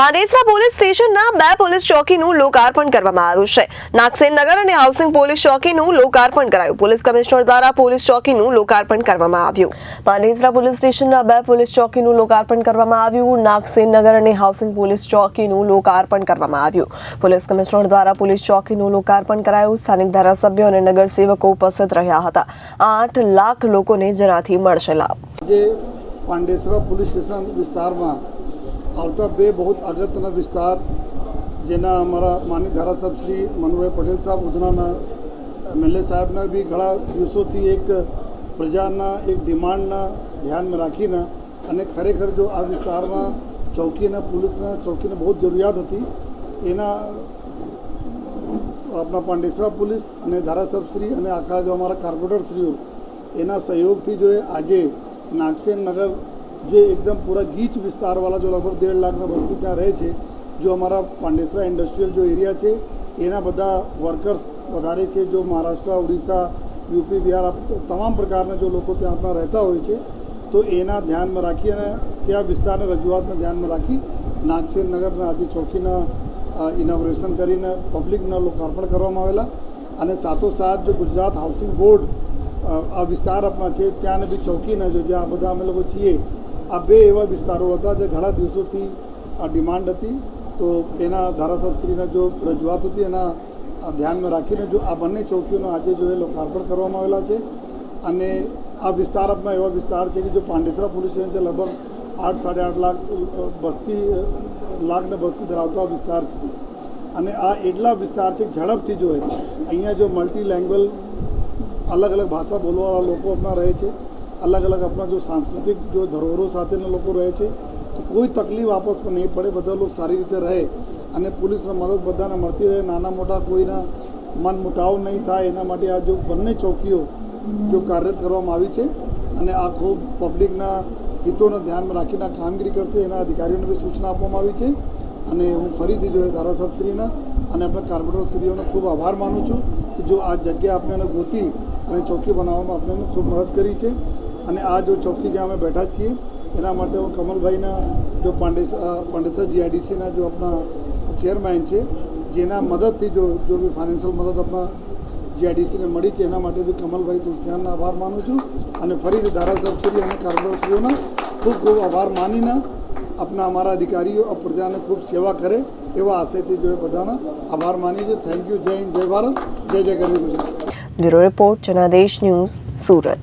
Pandesara police સ્ટેશનના બે police ચોકીનું લોકાર્પણ કરવામાં આવ્યું છે. નાગસેન નગર અને હાઉસિંગ પોલીસ ચોકીનું લોકાર્પણ કરાયું. પોલીસ કમિશનર દ્વારા પોલીસ ચોકીનું લોકાર્પણ કરવામાં આવ્યું. પાંડેસરા પોલીસ સ્ટેશનના બે પોલીસ ચોકીનું લોકાર્પણ કરવામાં આવ્યું. નાગસેન નગર અને હાઉસિંગ પોલીસ ચોકીનું લોકાર્પણ કરવામાં આવ્યું. પોલીસ કમિશનર દ્વારા પોલીસ ચોકીનું લોકાર્પણ કરાયું. સ્થાનિક ધારાસભ્યો અને નગરસેવકો ઉપસ્થિત રહ્યા હતા. આઠ લાખ લોકોને જેનાથી મળશે લાભ. જે પાંડેસરા પોલીસ સ્ટેશન વિસ્તારમાં આવતા બે બહુ અગત્યના વિસ્તાર, જેના અમારા માની ધારાસભ્ય શ્રી મનુભાઈ પટેલ સાહેબ, ઉધનાના એમએલએ સાહેબના બી ઘણા દિવસોથી એક પ્રજાના એક ડિમાન્ડના ધ્યાનમાં રાખીને અને ખરેખર જો આ વિસ્તારમાં ચોકીને પોલીસના ચોકીને બહુ જરૂરિયાત હતી, એના આપણા પાંડેસરા પોલીસ અને ધારાસભશ્રી અને આખા જો અમારા કાર્પોરેટરશ્રીઓ એના સહયોગથી જો આજે નાગસેન નગર જે એકદમ પૂરા ગીચ વિસ્તારવાળા જો લગભગ દેઢ લાખના વસ્તી ત્યાં રહે છે, જો અમારા પાંડેસરા ઇન્ડસ્ટ્રીયલ જો એરિયા છે, એના બધા વર્કર્સ વધારે છે, જો મહારાષ્ટ્ર, ઓડિશા, યુપી, બિહાર તમામ પ્રકારના જો લોકો ત્યાં રહેતા હોય છે, તો એના ધ્યાનમાં રાખી અને ત્યાં વિસ્તારને રજૂઆતને ધ્યાનમાં રાખી નાગસેન નગરના આજે ચોકીના ઇનોગ્રેશન કરીને પબ્લિકના લોકાર્પણ કરવામાં આવેલા અને સાથોસાથ જો ગુજરાત હાઉસિંગ બોર્ડ આ વિસ્તાર આપણા છે, ત્યાંને બી ચોકીના જો જે આ બધા અમે લોકો છીએ આ બે એવા વિસ્તારો હતા જે ઘણા દિવસોથી આ ડિમાન્ડ હતી. તો એના ધારાસભ્યશ્રીના જો રજૂઆત હતી એના ધ્યાનમાં રાખીને જો આ બંને ચોકીઓનો આજે જો એ લોકાર્પણ કરવામાં આવેલા છે અને આ વિસ્તાર આપણા એવા વિસ્તાર છે કે જો પાંડેસરા પોલીસ સ્ટેશન છે લગભગ આઠ સાડા આઠ લાખ અ, વસ્તી લાખને વસ્તી ધરાવતા વિસ્તાર છે. અને આ એટલા વિસ્તાર છે ઝડપથી જોઈએ અહીંયા જો મલ્ટી લેંગ્વેજ અલગ અલગ ભાષા બોલવાવાળા લોકો આપણા રહે છે અલગ અલગ આપણા જો સાંસ્કૃતિક જો ધરોહરો સાથેના લોકો રહે છે, તો કોઈ તકલીફ આપસ પર નહીં પડે. બધા લોકો સારી રીતે રહે અને પોલીસને મદદ બધાને મળતી રહે. નાના મોટા કોઈના મન મુટાવ નહીં થાય. એના માટે આ જો બંને ચોકીઓ જો કાર્યરત કરવામાં આવી છે અને આ ખૂબ પબ્લિકના હિતોને ધ્યાનમાં રાખીને કામગીરી કરશે, એના અધિકારીઓને બી સૂચના આપવામાં આવી છે. અને હું ફરીથી જોઈએ એ ધારાસભ્યશ્રીના અને આપણા કાર્પોરેટરશ્રીઓનો ખૂબ આભાર માનું છું કે જો આ જગ્યા આપણે ગોતી અને ચોકી બનાવવામાં આપણે ખૂબ મદદ કરી છે. અને આ જો ચોકી જ્યાં અમે બેઠા છીએ, એના માટે હું કમલભાઈના જો પાંડેસ પાંડેસર જીઆઈડીસીના જો આપણા ચેરમેન છે, જેના મદદથી જો જો બી ફાઇનાન્શિયલ મદદ આપણા જીઆઈડીસીને મળી છે, એના માટે બી કમલભાઈ તુલસિયાનના આભાર માનું છું. અને ફરીથી ધારાસભ્યશ્રી અને કાર્પોરેટરશ્રીઓના ખૂબ ખૂબ આભાર માનીને આપણા અમારા અધિકારીઓ, આ પ્રજાને ખૂબ સેવા કરે એવા આશયથી જો એ બધાના આભાર માની છે થેન્ક યુ જય હિન્દ, જય ભારત. જય જય ગરવી Gujarat. Bureau report, Janadesh news, Surat.